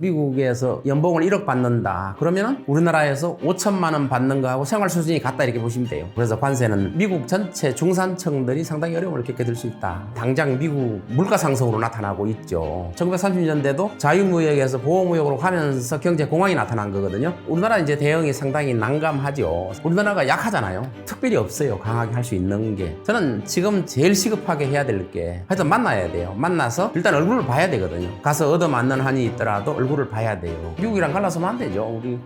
미국에서 연봉을 1억 받는다. 그러면은 우리나라에서 5천만 원 받는 거하고 생활 수준이 같다 이렇게 보시면 돼요. 그래서 관세는 미국 전체 중산층들이 상당히 어려움을 겪게 될 수 있다. 당장 미국 물가 상승으로 나타나고 있죠. 1930년대도 자유무역에서 보호무역으로 가면서 경제 공황이 나타난 거거든요. 우리나라 이제 대응이 상당히 난감하죠. 우리나라가 약하잖아요. 특별히 없어요. 강하게 할 수 있는 게. 저는 지금 제일 시급하게 해야 될 게 하여튼 만나야 돼요. 만나서 일단 얼굴을 봐야 되거든요. 가서 얻어맞는 한이 있더라도 얼굴을 봐야 돼요. 미국이랑 갈라서면 안 되죠. 우리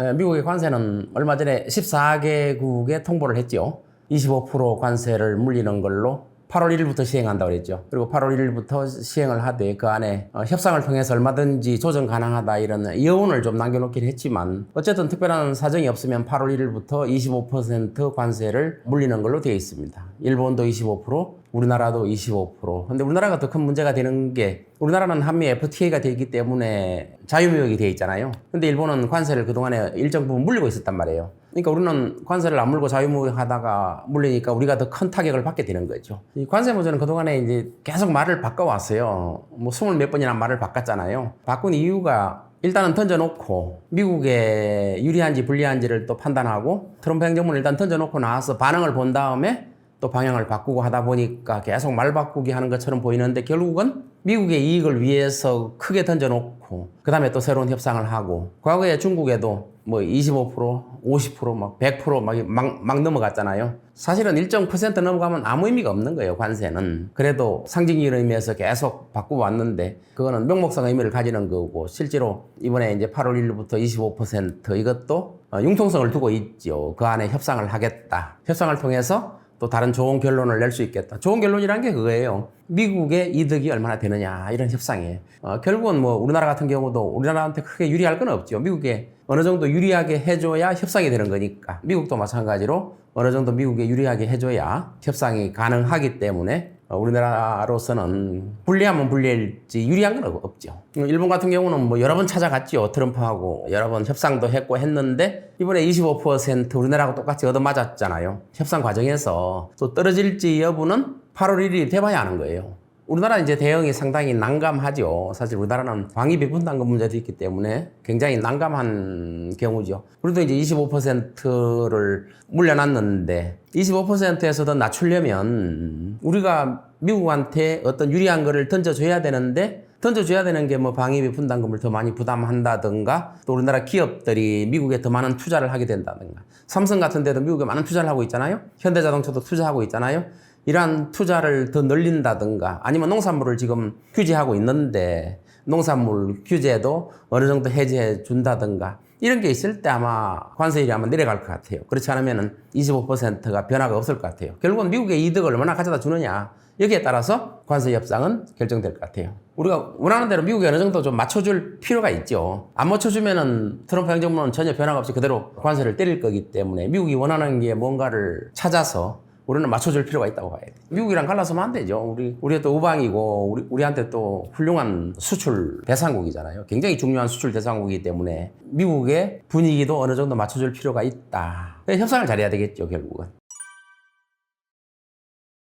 에, 미국의 관세는 얼마 전에 14개국에 통보를 했죠. 25% 관세를 물리는 걸로 8월 1일부터 시행한다고 그랬죠. 그리고 8월 1일부터 시행을 하되 그 안에 어, 협상을 통해서 얼마든지 조정 가능하다 이런 여운을 좀 남겨놓긴 했지만 어쨌든 특별한 사정이 없으면 8월 1일부터 25% 관세를 물리는 걸로 되어 있습니다. 일본도 25%, 우리나라도 25%. 근데 우리나라가 더 큰 문제가 되는 게 우리나라는 한미 FTA가 되어 있기 때문에 자유무역이 되어 있잖아요. 근데 일본은 관세를 그동안에 일정 부분 물리고 있었단 말이에요. 그러니까 우리는 관세를 안 물고 자유무역 하다가 물리니까 우리가 더 큰 타격을 받게 되는 거죠. 이 관세 문제는 그동안에 이제 계속 말을 바꿔왔어요. 뭐 스물 몇 번이나 말을 바꿨잖아요. 바꾼 이유가 일단은 던져놓고 미국에 유리한지 불리한지를 또 판단하고 트럼프 행정부는 일단 던져놓고 나와서 반응을 본 다음에 또 방향을 바꾸고 하다 보니까 계속 말 바꾸기 하는 것처럼 보이는데 결국은 미국의 이익을 위해서 크게 던져놓고 그 다음에 또 새로운 협상을 하고 과거에 중국에도 뭐 25%, 50%, 막 100%막 막, 막 넘어갔잖아요. 사실은 일정 퍼센트 넘어가면 아무 의미가 없는 거예요, 관세는. 그래도 상징적인 의미에서 계속 바꾸고 왔는데 그거는 명목상 의미를 가지는 거고 실제로 이번에 이제 8월 1일부터 25% 이것도 어, 융통성을 두고 있죠. 그 안에 협상을 하겠다. 협상을 통해서 또 다른 좋은 결론을 낼 수 있겠다. 좋은 결론이란 게 그거예요. 미국의 이득이 얼마나 되느냐 이런 협상이에요. 어, 결국은 뭐 우리나라 같은 경우도 우리나라한테 크게 유리할 건 없죠. 미국에 어느 정도 유리하게 해줘야 협상이 되는 거니까 미국도 마찬가지로 어느 정도 미국에 유리하게 해줘야 협상이 가능하기 때문에 어, 우리나라로서는 불리하면 불리할지 유리한 건 없죠. 일본 같은 경우는 뭐 여러 번 찾아갔죠. 트럼프하고 여러 번 협상도 했고 했는데 이번에 25% 우리나라하고 똑같이 얻어맞았잖아요. 협상 과정에서 또 떨어질지 여부는 8월 1일이 돼봐야 아는 거예요. 우리나라 이제 대응이 상당히 난감하죠. 사실 우리나라는 방위비 분담금 문제도 있기 때문에 굉장히 난감한 경우죠. 그래도 이제 25%를 물려놨는데 25%에서도 낮추려면 우리가 미국한테 어떤 유리한 거를 던져줘야 되는데 던져줘야 되는 게 뭐 방위비 분담금을 더 많이 부담한다든가 또 우리나라 기업들이 미국에 더 많은 투자를 하게 된다든가 삼성 같은 데도 미국에 많은 투자를 하고 있잖아요. 현대자동차도 투자하고 있잖아요. 이러한 투자를 더 늘린다든가 아니면 농산물을 지금 규제하고 있는데 농산물 규제도 어느 정도 해제해 준다든가 이런 게 있을 때 아마 관세율이 아마 내려갈 것 같아요. 그렇지 않으면 25%가 변화가 없을 것 같아요. 결국은 미국의 이득을 얼마나 가져다 주느냐 여기에 따라서 관세 협상은 결정될 것 같아요. 우리가 원하는 대로 미국에 어느 정도 좀 맞춰줄 필요가 있죠. 안 맞춰주면은 트럼프 행정부는 전혀 변화가 없이 그대로 관세를 때릴 거기 때문에 미국이 원하는 게 뭔가를 찾아서 우리는 맞춰줄 필요가 있다고 봐야 돼. 미국이랑 갈라서면 안 되죠. 우리, 우리가 또 우방이고, 우리, 우리한테 또 훌륭한 수출 대상국이잖아요. 굉장히 중요한 수출 대상국이기 때문에 미국의 분위기도 어느 정도 맞춰줄 필요가 있다. 협상을 잘해야 되겠죠, 결국은.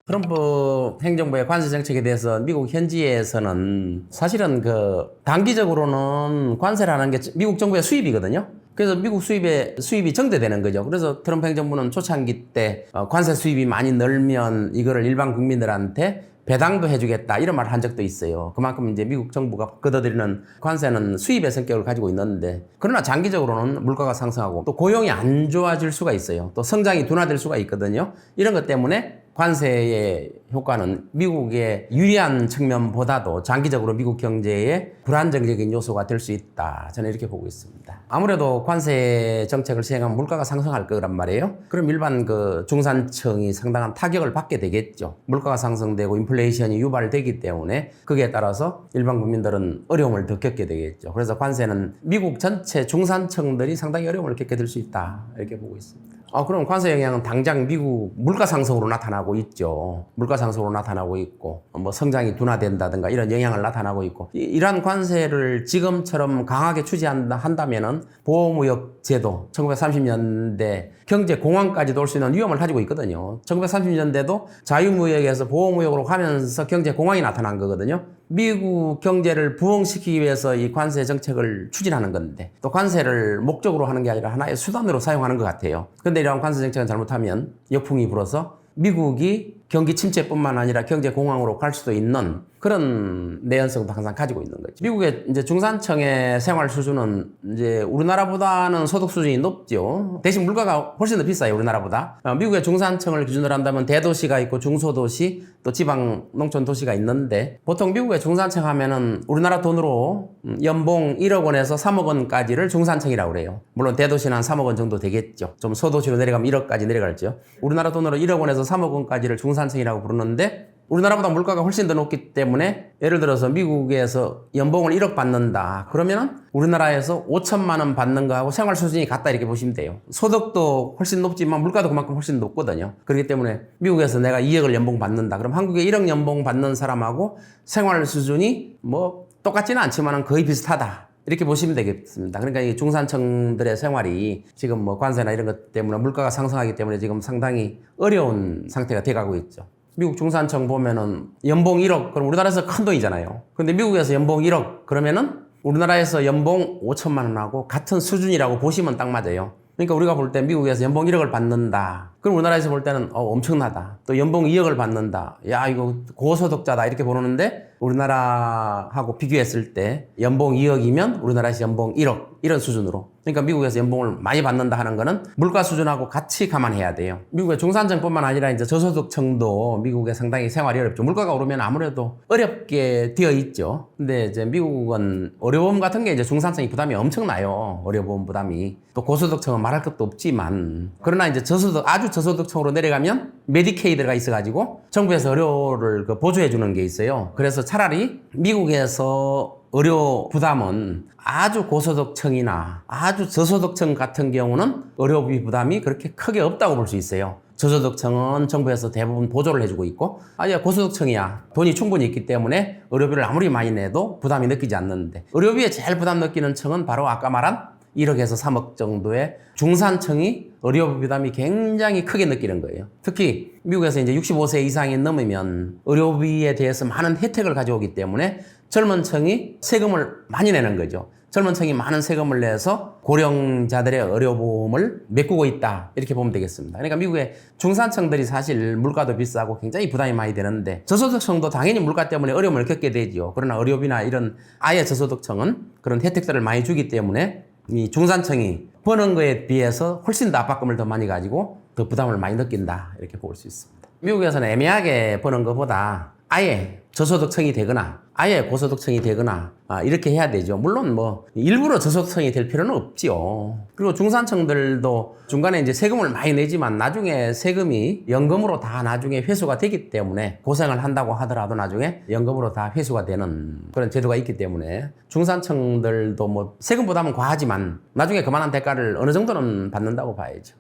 트럼프 행정부의 관세 정책에 대해서 미국 현지에서는 사실은 그 단기적으로는 관세라는 게 미국 정부의 수입이거든요. 그래서 미국 수입에 수입이 정대되는 거죠. 그래서 트럼프 행정부는 초창기 때 어, 관세 수입이 많이 늘면 이거를 일반 국민들한테 배당도 해주겠다 이런 말을 한 적도 있어요. 그만큼 이제 미국 정부가 걷어들이는 관세는 수입의 성격을 가지고 있는데 그러나 장기적으로는 물가가 상승하고 또 고용이 안 좋아질 수가 있어요. 또 성장이 둔화될 수가 있거든요. 이런 것 때문에 관세의 효과는 미국의 유리한 측면보다도 장기적으로 미국 경제에 불안정적인 요소가 될 수 있다. 저는 이렇게 보고 있습니다. 아무래도 관세 정책을 시행하면 물가가 상승할 거란 말이에요. 그럼 일반 그 중산층이 상당한 타격을 받게 되겠죠. 물가가 상승되고 인플레이션이 유발되기 때문에 거기에 따라서 일반 국민들은 어려움을 더 겪게 되겠죠. 그래서 관세는 미국 전체 중산층들이 상당히 어려움을 겪게 될 수 있다. 이렇게 보고 있습니다. 아, 그럼 관세 영향은 당장 미국 물가 상승으로 나타나고 있죠. 물가 상승으로 나타나고 있고, 뭐 성장이 둔화된다든가 이런 영향을 나타나고 있고, 이- 이러한 관세를 지금처럼 강하게 추진한다면은 보호무역 제도, 1930년대 경제 공황까지도 올 수 있는 위험을 가지고 있거든요. 1930년대도 자유무역에서 보호무역으로 가면서 경제 공황이 나타난 거거든요. 미국 경제를 부흥시키기 위해서 이 관세 정책을 추진하는 건데 또 관세를 목적으로 하는 게 아니라 하나의 수단으로 사용하는 것 같아요. 근데 이러한 관세 정책을 잘못하면 역풍이 불어서 미국이 경기 침체뿐만 아니라 경제 공황으로 갈 수도 있는 그런 내연성도 항상 가지고 있는 거죠. 미국의 이제 중산층의 생활 수준은 이제 우리나라보다는 소득 수준이 높죠. 대신 물가가 훨씬 더 비싸요, 우리나라보다. 어, 미국의 중산층을 기준으로 한다면 대도시가 있고 중소도시 또 지방 농촌 도시가 있는데 보통 미국의 중산층 하면은 우리나라 돈으로 음, 연봉 1억 원에서 3억 원까지를 중산층이라고 그래요. 물론 대도시는 한 3억 원 정도 되겠죠. 좀 소도시로 내려가면 1억까지 내려갈죠. 우리나라 돈으로 1억 원에서 3억 원까지를 중산층이라고 부르는데 우리나라보다 물가가 훨씬 더 높기 때문에 예를 들어서 미국에서 연봉을 1억 받는다. 그러면은 우리나라에서 5천만 원 받는 거하고 생활 수준이 같다 이렇게 보시면 돼요. 소득도 훨씬 높지만 물가도 그만큼 훨씬 높거든요. 그렇기 때문에 미국에서 내가 2억을 연봉 받는다. 그럼 한국에 1억 연봉 받는 사람하고 생활 수준이 뭐 똑같지는 않지만 거의 비슷하다. 이렇게 보시면 되겠습니다. 그러니까 이 중산층들의 생활이 지금 뭐 관세나 이런 것 때문에 물가가 상승하기 때문에 지금 상당히 어려운 상태가 돼가고 있죠. 미국 중산층 보면은 연봉 1억, 그럼 우리나라에서 큰 돈이잖아요. 근데 미국에서 연봉 1억, 그러면은 우리나라에서 연봉 5천만 원하고 같은 수준이라고 보시면 딱 맞아요. 그러니까 우리가 볼 때 미국에서 연봉 1억을 받는다. 그럼 우리나라에서 볼 때는 어, 엄청나다. 또 연봉 2억을 받는다. 야, 이거 고소득자다. 이렇게 보는데 우리나라하고 비교했을 때 연봉 2억이면 우리나라에서 연봉 1억. 이런 수준으로. 그러니까 미국에서 연봉을 많이 받는다 하는 거는 물가 수준하고 같이 감안해야 돼요. 미국의 중산층뿐만 아니라 이제 저소득층도 미국에 상당히 생활이 어렵죠. 물가가 오르면 아무래도 어렵게 되어 있죠. 근데 이제 미국은 의료보험 같은 게 이제 중산층이 부담이 엄청나요. 의료보험 부담이. 또 고소득층은 말할 것도 없지만. 그러나 이제 저소득, 아주 저소득층으로 내려가면 메디케이드가 있어가지고 정부에서 의료를 그 보조해 주는 게 있어요. 그래서 차라리 미국에서 의료 부담은 아주 고소득층이나 아주 저소득층 같은 경우는 의료비 부담이 그렇게 크게 없다고 볼 수 있어요. 저소득층은 정부에서 대부분 보조를 해주고 있고 아니야 고소득층이야 돈이 충분히 있기 때문에 의료비를 아무리 많이 내도 부담이 느끼지 않는데 의료비에 제일 부담 느끼는 층은 바로 아까 말한 1억에서 3억 정도의 중산층이 의료 부담이 굉장히 크게 느끼는 거예요. 특히 미국에서 이제 65세 이상이 넘으면 의료비에 대해서 많은 혜택을 가져오기 때문에 젊은 층이 세금을 많이 내는 거죠. 젊은 층이 많은 세금을 내서 고령자들의 의료보험을 메꾸고 있다. 이렇게 보면 되겠습니다. 그러니까 미국의 중산층들이 사실 물가도 비싸고 굉장히 부담이 많이 되는데 저소득층도 당연히 물가 때문에 어려움을 겪게 되죠. 그러나 의료비나 이런 아예 저소득층은 그런 혜택들을 많이 주기 때문에 이 중산층이 버는 거에 비해서 훨씬 더 압박감을 더 많이 가지고 더 부담을 많이 느낀다. 이렇게 볼 수 있습니다. 미국에서는 애매하게 버는 것보다 아예 저소득층이 되거나 아예 고소득층이 되거나 아, 이렇게 해야 되죠. 물론 뭐 일부러 저소득층이 될 필요는 없지요. 그리고 중산층들도 중간에 이제 세금을 많이 내지만 나중에 세금이 연금으로 다 나중에 회수가 되기 때문에 고생을 한다고 하더라도 나중에 연금으로 다 회수가 되는 그런 제도가 있기 때문에 중산층들도 뭐 세금 부담은 과하지만 나중에 그만한 대가를 어느 정도는 받는다고 봐야죠.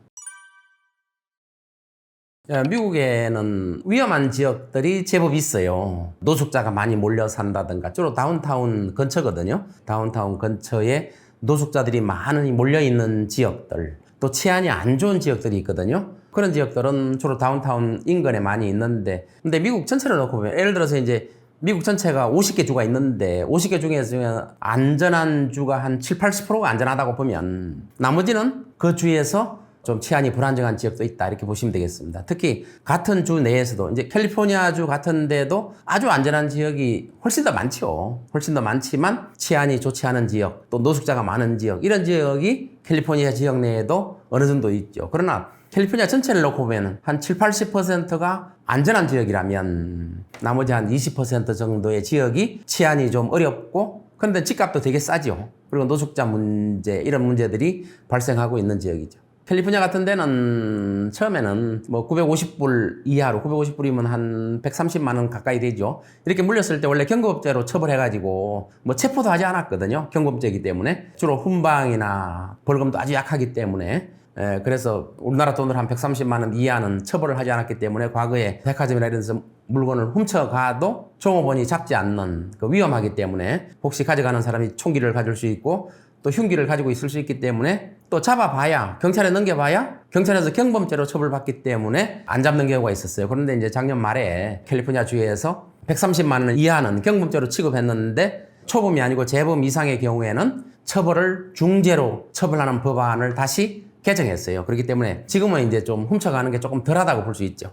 예, 미국에는 위험한 지역들이 제법 있어요. 노숙자가 많이 몰려 산다든가 주로 다운타운 근처거든요. 다운타운 근처에 노숙자들이 많이 몰려 있는 지역들, 또 치안이 안 좋은 지역들이 있거든요. 그런 지역들은 주로 다운타운 인근에 많이 있는데, 근데 미국 전체를 놓고 보면 예를 들어서 이제 미국 전체가 50개 주가 있는데 50개 중에서 안전한 주가 한 7, 80%가 안전하다고 보면 나머지는 그 주에서 좀 치안이 불안정한 지역도 있다 이렇게 보시면 되겠습니다. 특히 같은 주 내에서도 이제 캘리포니아주 같은 데도 아주 안전한 지역이 훨씬 더 많죠. 훨씬 더 많지만 치안이 좋지 않은 지역, 또 노숙자가 많은 지역 이런 지역이 캘리포니아 지역 내에도 어느 정도 있죠. 그러나 캘리포니아 전체를 놓고 보면 한 7, 80%가 안전한 지역이라면 나머지 한 20% 정도의 지역이 치안이 좀 어렵고 그런데 집값도 되게 싸죠. 그리고 노숙자 문제 이런 문제들이 발생하고 있는 지역이죠. 캘리포니아 같은 데는 처음에는 뭐 950불 이하로 950불이면 한 130만 원 가까이 되죠. 이렇게 물렸을 때 원래 경고업죄로 처벌해가지고 뭐 체포도 하지 않았거든요. 경고업죄이기 때문에 주로 훈방이나 벌금도 아주 약하기 때문에 에, 그래서 우리나라 돈으로 한 130만 원 이하는 처벌을 하지 않았기 때문에 과거에 백화점이나 이런 데서 물건을 훔쳐가도 종업원이 잡지 않는 그 위험하기 때문에 혹시 가져가는 사람이 총기를 가질 수 있고 또 흉기를 가지고 있을 수 있기 때문에 또 잡아봐야 경찰에 넘겨봐야 경찰에서 경범죄로 처벌받기 때문에 안 잡는 경우가 있었어요. 그런데 이제 작년 말에 캘리포니아 주에서 130만 원 이하는 경범죄로 취급했는데 초범이 아니고 재범 이상의 경우에는 처벌을 중죄로 처벌하는 법안을 다시 개정했어요. 그렇기 때문에 지금은 이제 좀 훔쳐가는 게 조금 덜하다고 볼 수 있죠.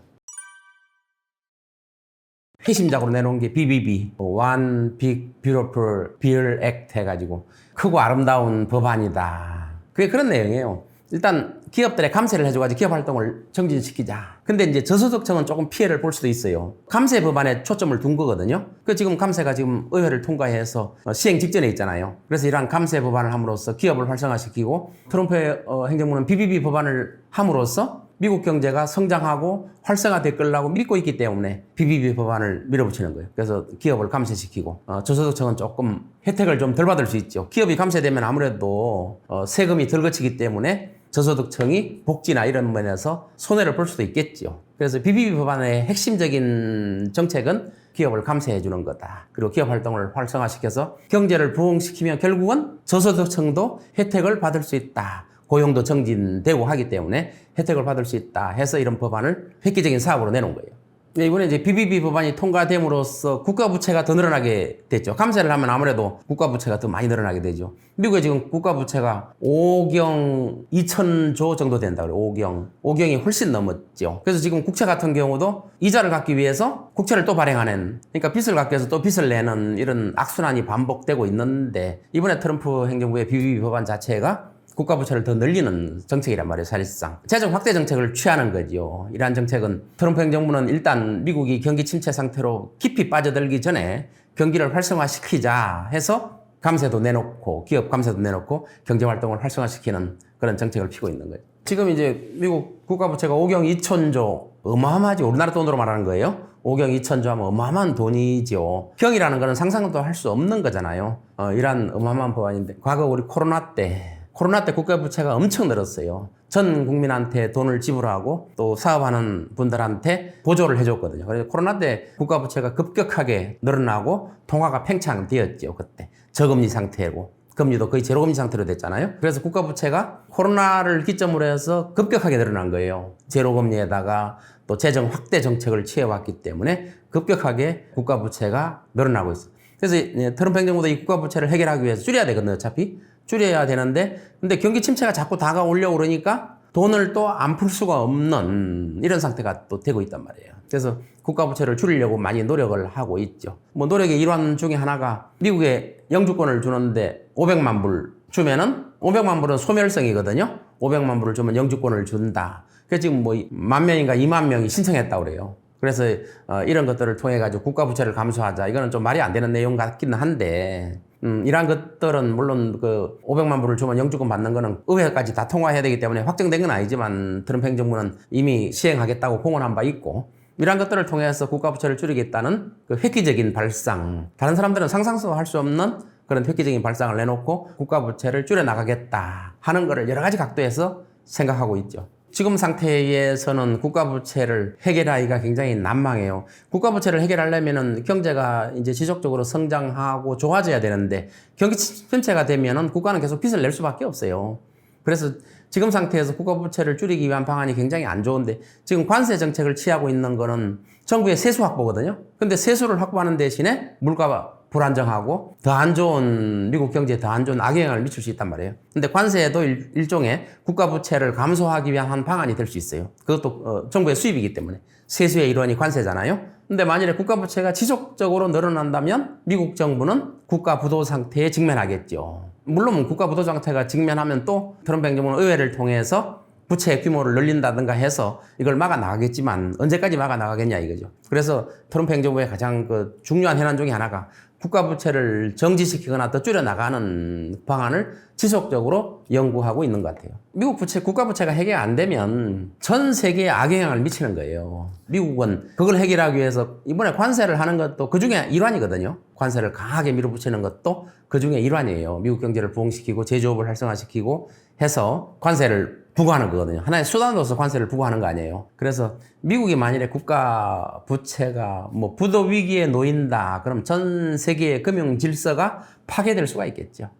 회심작으로 내놓은 게 BBB, One Big Beautiful Bill Act 해가지고 크고 아름다운 법안이다. 그게 그런 내용이에요. 일단 기업들의 감세를 해줘가지고 기업 활동을 정진시키자. 근데 이제 저소득층은 조금 피해를 볼 수도 있어요. 감세 법안에 초점을 둔 거거든요. 그 지금 감세가 지금 의회를 통과해서 어, 시행 직전에 있잖아요. 그래서 이러한 감세 법안을 함으로써 기업을 활성화시키고 트럼프의 어, 행정부는 BBB 법안을 함으로써 미국 경제가 성장하고 활성화될 거라고 믿고 있기 때문에 BBB 법안을 밀어붙이는 거예요. 그래서 기업을 감세시키고 어, 저소득층은 조금 혜택을 좀 덜 받을 수 있죠. 기업이 감세되면 아무래도 어, 세금이 덜 거치기 때문에 저소득층이 복지나 이런 면에서 손해를 볼 수도 있겠죠. 그래서 BBB 법안의 핵심적인 정책은 기업을 감세해 주는 거다. 그리고 기업 활동을 활성화시켜서 경제를 부흥시키면 결국은 저소득층도 혜택을 받을 수 있다. 고용도 정진되고 하기 때문에 혜택을 받을 수 있다 해서 이런 법안을 획기적인 사업으로 내놓은 거예요. 근데 이번에 이제 BBB 법안이 통과됨으로써 국가 부채가 더 늘어나게 됐죠. 감세를 하면 아무래도 국가 부채가 더 많이 늘어나게 되죠. 미국의 지금 국가 부채가 5경 2천조 정도 된다 그래요. 5경. 5경이 훨씬 넘었죠. 그래서 지금 국채 같은 경우도 이자를 갚기 위해서 국채를 또 발행하는 그러니까 빚을 갚기 위해서 또 빚을 내는 이런 악순환이 반복되고 있는데 이번에 트럼프 행정부의 BBB 법안 자체가 국가 부채를 더 늘리는 정책이란 말이에요, 사실상. 재정 확대 정책을 취하는 거죠. 이러한 정책은 트럼프 행정부는 일단 미국이 경기 침체 상태로 깊이 빠져들기 전에 경기를 활성화시키자 해서 감세도 내놓고 기업 감세도 내놓고 경제 활동을 활성화시키는 그런 정책을 피고 있는 거예요. 지금 이제 미국 국가 부채가 5경 2천조 어마어마하지 우리나라 돈으로 말하는 거예요. 5경 2천조 하면 어마어마한 돈이죠. 경이라는 거는 상상도 할 수 없는 거잖아요. 어, 이러한 어마어마한 법안인데 과거 우리 코로나 때 코로나 때 국가 부채가 엄청 늘었어요. 전 국민한테 돈을 지불하고 또 사업하는 분들한테 보조를 해줬거든요. 그래서 코로나 때 국가 부채가 급격하게 늘어나고 통화가 팽창되었죠. 그때 저금리 상태고 금리도 거의 제로금리 상태로 됐잖아요. 그래서 국가 부채가 코로나를 기점으로 해서 급격하게 늘어난 거예요. 제로금리에다가 또 재정 확대 정책을 취해왔기 때문에 급격하게 국가 부채가 늘어나고 있어요. 그래서 이제 트럼프 행정부도 이 국가 부채를 해결하기 위해서 줄여야 되거든요. 어차피 줄여야 되는데 근데 경기 침체가 자꾸 다가오려고 그러니까 돈을 또 안 풀 수가 없는 이런 상태가 또 되고 있단 말이에요. 그래서 국가 부채를 줄이려고 많이 노력을 하고 있죠. 뭐 노력의 일환 중에 하나가 미국에 영주권을 주는데 500만 불 주면은 500만 불은 소멸성이거든요. 500만 불을 주면 영주권을 준다. 그래서 지금 뭐 만 명인가 2만 명이 신청했다고 그래요. 그래서 어, 이런 것들을 통해 가지고 국가 부채를 감소하자. 이거는 좀 말이 안 되는 내용 같기는 한데 음, 이러한 것들은 물론 그 500만 불을 주면 영주권 받는 거는 의회까지 다 통과해야 되기 때문에 확정된 건 아니지만 트럼프 행정부는 이미 시행하겠다고 공언한 바 있고 이러한 것들을 통해서 국가 부채를 줄이겠다는 그 획기적인 발상. 다른 사람들은 상상도 할 수 없는 그런 획기적인 발상을 내놓고 국가 부채를 줄여 나가겠다 하는 것을 여러 가지 각도에서 생각하고 있죠. 지금 상태에서는 국가 부채를 해결하기가 굉장히 난망해요. 국가 부채를 해결하려면은 경제가 이제 지속적으로 성장하고 좋아져야 되는데 경기 침체가 되면은 국가는 계속 빚을 낼 수밖에 없어요. 그래서 지금 상태에서 국가 부채를 줄이기 위한 방안이 굉장히 안 좋은데 지금 관세 정책을 취하고 있는 거는 정부의 세수 확보거든요. 근데 세수를 확보하는 대신에 물가가 불안정하고 더 안 좋은 미국 경제에 더 안 좋은 악영향을 미칠 수 있단 말이에요. 근데 관세도 일, 일종의 국가 부채를 감소하기 위한 한 방안이 될 수 있어요. 그것도 어, 정부의 수입이기 때문에 세수의 일원이 관세잖아요. 근데 만일에 국가 부채가 지속적으로 늘어난다면 미국 정부는 국가 부도 상태에 직면하겠죠. 물론 국가 부도 상태가 직면하면 또 트럼프 행정부는 의회를 통해서 부채 규모를 늘린다든가 해서 이걸 막아 나가겠지만 언제까지 막아 나가겠냐 이거죠. 그래서 트럼프 행정부의 가장 그 중요한 현안 중에 하나가 국가 부채를 정지시키거나 더 줄여 나가는 방안을 지속적으로 연구하고 있는 것 같아요. 미국 부채, 국가 부채가 해결 안 되면 전 세계에 악영향을 미치는 거예요. 미국은 그걸 해결하기 위해서 이번에 관세를 하는 것도 그 중에 일환이거든요. 관세를 강하게 밀어붙이는 것도 그 중에 일환이에요. 미국 경제를 부흥시키고 제조업을 활성화시키고 해서 관세를 부과하는 거거든요. 하나의 수단으로서 관세를 부과하는 거 아니에요. 그래서 미국이 만일에 국가 부채가 뭐 부도 위기에 놓인다. 그럼 전 세계의 금융 질서가 파괴될 수가 있겠죠.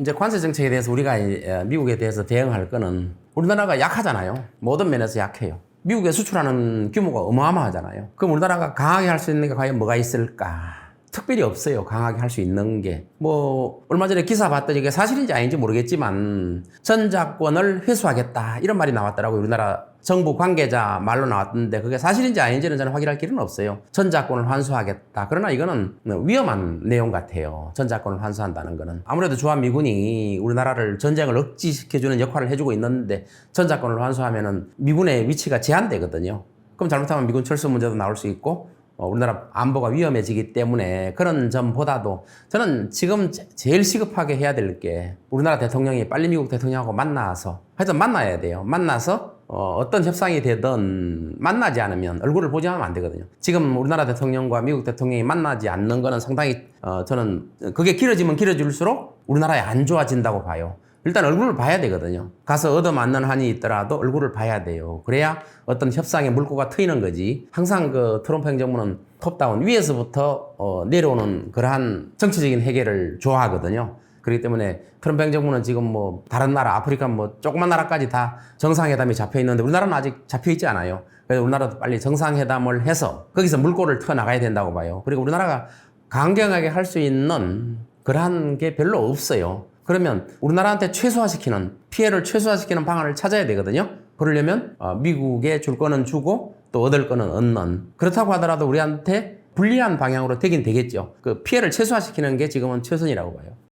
이제 관세 정책에 대해서 우리가 미국에 대해서 대응할 거는 우리나라가 약하잖아요. 모든 면에서 약해요. 미국에 수출하는 규모가 어마어마하잖아요. 그럼 우리나라가 강하게 할 수 있는 게 과연 뭐가 있을까? 특별히 없어요. 강하게 할 수 있는 게. 뭐, 얼마 전에 기사 봤더니 이게 사실인지 아닌지 모르겠지만, 전자권을 회수하겠다. 이런 말이 나왔더라고요. 우리나라 정부 관계자 말로 나왔던데, 그게 사실인지 아닌지는 저는 확인할 길은 없어요. 전자권을 환수하겠다. 그러나 이거는 위험한 내용 같아요. 전자권을 환수한다는 거는. 아무래도 주한미군이 우리나라를 전쟁을 억지시켜주는 역할을 해주고 있는데, 전자권을 환수하면은 미군의 위치가 제한되거든요. 그럼 잘못하면 미군 철수 문제도 나올 수 있고, 어, 우리나라 안보가 위험해지기 때문에 그런 점보다도 저는 지금 제- 제일 시급하게 해야 될 게 우리나라 대통령이 빨리 미국 대통령하고 만나서 하여튼 만나야 돼요. 만나서 어, 떤 협상이 되든 만나지 않으면 얼굴을 보지 않으면 안 되거든요. 지금 우리나라 대통령과 미국 대통령이 만나지 않는 거는 상당히 어, 저는 그게 길어지면 길어질수록 우리나라에 안 좋아진다고 봐요. 일단 얼굴을 봐야 되거든요. 가서 얻어맞는 한이 있더라도 얼굴을 봐야 돼요. 그래야 어떤 협상의 물꼬가 트이는 거지. 항상 그 트럼프 행정부는 톱다운 위에서부터 어, 내려오는 그러한 정치적인 해결을 좋아하거든요. 그렇기 때문에 트럼프 행정부는 지금 뭐 다른 나라, 아프리카 뭐 조그만 나라까지 다 정상회담이 잡혀 있는데 우리나라는 아직 잡혀 있지 않아요. 그래서 우리나라도 빨리 정상회담을 해서 거기서 물꼬를 트어 나가야 된다고 봐요. 그리고 우리나라가 강경하게 할 수 있는 그러한 게 별로 없어요. 그러면 우리나라한테 최소화시키는 피해를 최소화시키는 방안을 찾아야 되거든요. 그러려면 어, 미국에 줄 거는 주고 또 얻을 거는 얻는 그렇다고 하더라도 우리한테 불리한 방향으로 되긴 되겠죠. 그 피해를 최소화시키는 게 지금은 최선이라고 봐요.